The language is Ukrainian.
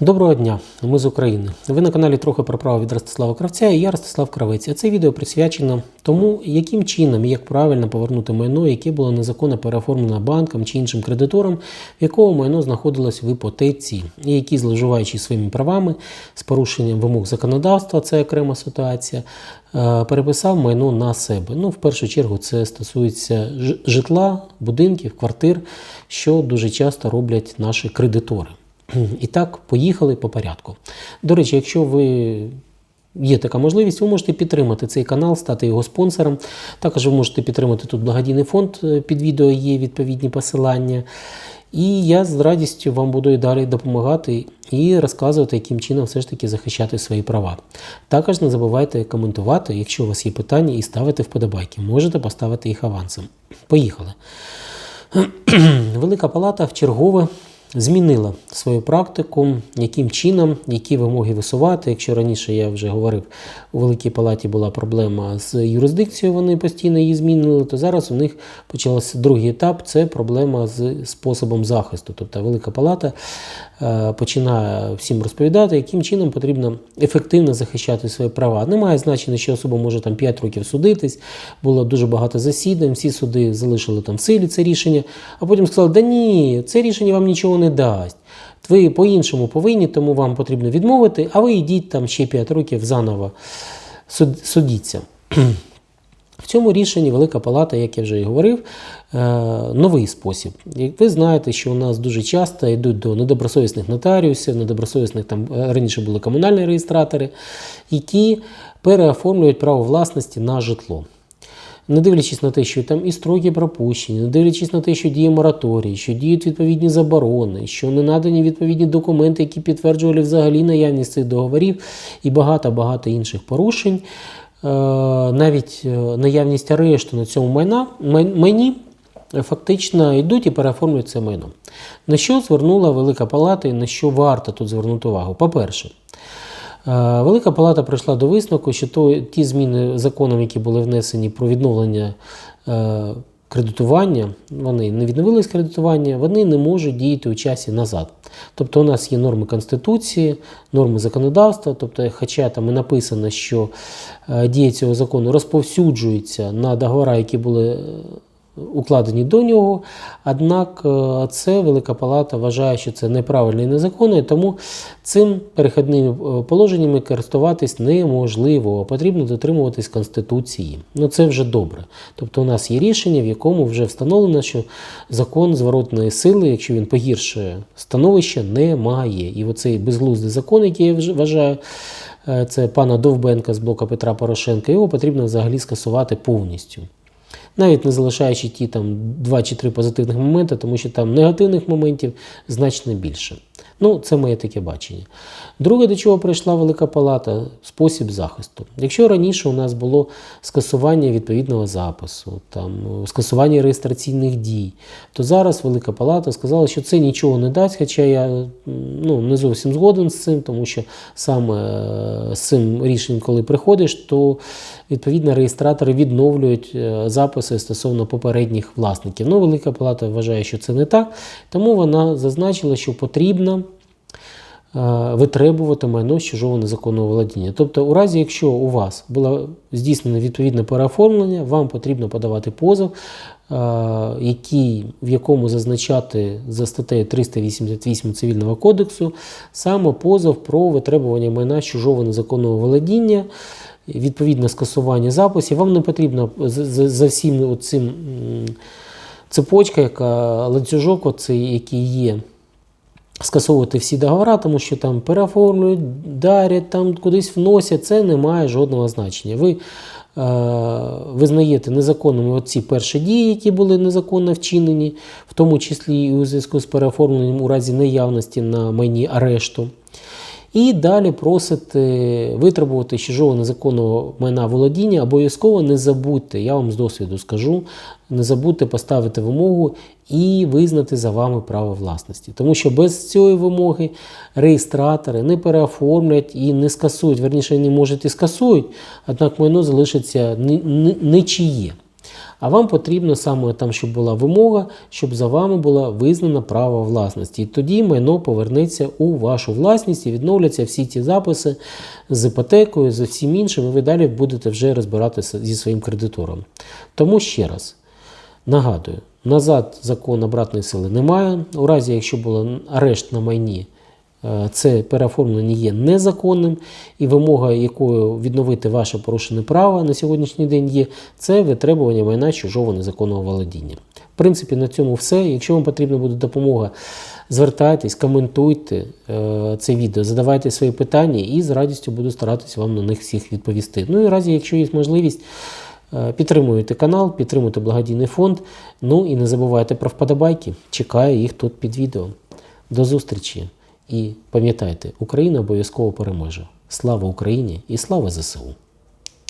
Доброго дня, ми з України. Ви на каналі трохи про право від Ростислава Кравця і я Ростислав Кравець. А це відео присвячено тому, яким чином і як правильно повернути майно, яке було незаконно переоформлено банком чи іншим кредитором, в якого майно знаходилось в іпотеці, і які, зловживаючи своїми правами з порушенням вимог законодавства, це окрема ситуація, е, переписав майно на себе. Ну, в першу чергу, це стосується житла, будинків, квартир, що дуже часто роблять наші кредитори. І так, поїхали по порядку. До речі, якщо ви є така можливість, ви можете підтримати цей канал, стати його спонсором. Також ви можете підтримати тут благодійний фонд. е, Під відео є відповідні посилання. І я з радістю вам буду і далі допомагати і розказувати, яким чином все ж таки захищати свої права. Також не забувайте коментувати, якщо у вас є питання, і ставити вподобайки. Можете поставити їх авансом. Поїхали. Велика палата в чергове змінила свою практику, яким чином, які вимоги висувати. Якщо раніше я вже говорив, у Великій Палаті була проблема з юрисдикцією, вони постійно її змінили, то зараз у них почався другий етап це проблема з способом захисту. Тобто Велика Палата е, починає всім розповідати, яким чином потрібно ефективно захищати свої права. Немає значення, що особа може там 5 років судитись, було дуже багато засідань, всі суди залишили там в силі це рішення, а потім сказали, да ні, це рішення вам нічого не дасть. Ви по-іншому повинні, тому вам потрібно відмовити, а ви йдіть там ще 5 років заново судіться. В цьому рішенні Велика Палата, як я вже і говорив, е, новий спосіб. Як ви знаєте, що у нас дуже часто йдуть до недобросовісних нотаріусів, недобросовісних там е, раніше були комунальні реєстратори, які переоформлюють право власності на житло. Не дивлячись на те, що там і строки пропущені, не дивлячись на те, що діє мораторій, що діють відповідні заборони, що не надані відповідні документи, які підтверджували взагалі наявність цих договорів, і багато-багато інших порушень, е, навіть е, наявність арешту на цьому майна, май- майні фактично йдуть і переоформлюють це майно. На що звернула Велика Палата і на що варто тут звернути увагу? По-перше, Велика Палата прийшла до висновку, що то, ті зміни законом, які були внесені про відновлення е, кредитування, вони не відновились кредитування, вони не можуть діяти у часі назад. Тобто у нас є норми Конституції, норми законодавства, тобто, хоча там і написано, що е, дія цього закону розповсюджується на договори, які були е, укладені до нього. Однак е, це Велика Палата вважає, що це неправильно і незаконно, і тому цим перехідними е, положеннями користуватись неможливо. Потрібно дотримуватись Конституції. Ну це вже добре. Тобто у нас є рішення, в якому вже встановлено, що закон зворотної сили, якщо він погіршує становище, немає. І оцей безглуздий закон, який я вважаю, е, це пана Довбенка з блока Петра Порошенка, його потрібно взагалі скасувати повністю навіть не залишаючи ті там два чи три позитивних моменти, тому що там негативних моментів значно більше. Ну, це моє таке бачення. Друге, до чого прийшла Велика Палата спосіб захисту. Якщо раніше у нас було скасування відповідного запису, там, скасування реєстраційних дій, то зараз Велика Палата сказала, що це нічого не дасть, хоча я ну, не зовсім згоден з цим, тому що саме з цим рішенням, коли приходиш, то відповідно реєстратори відновлюють е, записи стосовно попередніх власників. Ну, Велика Палата вважає, що це не так, тому вона зазначила, що потрібно витребувати майно з чужого незаконного володіння. Тобто, у разі, якщо у вас було здійснено відповідне переоформлення, вам потрібно подавати позов, е, який, в якому зазначати за статтею 388 Цивільного кодексу саме позов про витребування майна з чужого незаконного володіння. Відповідне скасування записів, вам не потрібно за всім цим цепочка, яка ланцюжок, оцей, який є, скасовувати всі договори, тому що там переоформлюють, дарять, там кудись вносять, це не має жодного значення. Ви е, визнаєте незаконними оці перші дії, які були незаконно вчинені, в тому числі і у зв'язку з переоформленням у разі наявності на майні арешту. І далі просите витребувати з чужого незаконного майна володіння. Обов'язково не забудьте, я вам з досвіду скажу, не забудьте поставити вимогу і визнати за вами право власності. Тому що без цієї вимоги реєстратори не переоформлять і не скасують, верніше, не можуть і скасують, однак майно залишиться ни- ни- ничиє. А вам потрібно саме там, щоб була вимога, щоб за вами була визнана право власності. І тоді майно повернеться у вашу власність і відновляться всі ті записи з іпотекою, з всім іншим, і ви далі будете вже розбиратися зі своїм кредитором. Тому ще раз. Нагадую, назад закон обратної сили немає. У разі, якщо було арешт на майні, це переоформлення є незаконним, і вимога, якою відновити ваше порушене право на сьогоднішній день є, це витребування майна чужого незаконного володіння. В принципі, на цьому все. Якщо вам потрібна буде допомога, звертайтесь, коментуйте е, це відео, задавайте свої питання і з радістю буду старатися вам на них всіх відповісти. Ну і разі, якщо є можливість. Е, Підтримуйте канал, підтримуйте благодійний фонд. Ну і не забувайте про вподобайки. Чекаю їх тут під відео. До зустрічі! І пам'ятайте, Україна обов'язково переможе. Слава Україні і слава ЗСУ!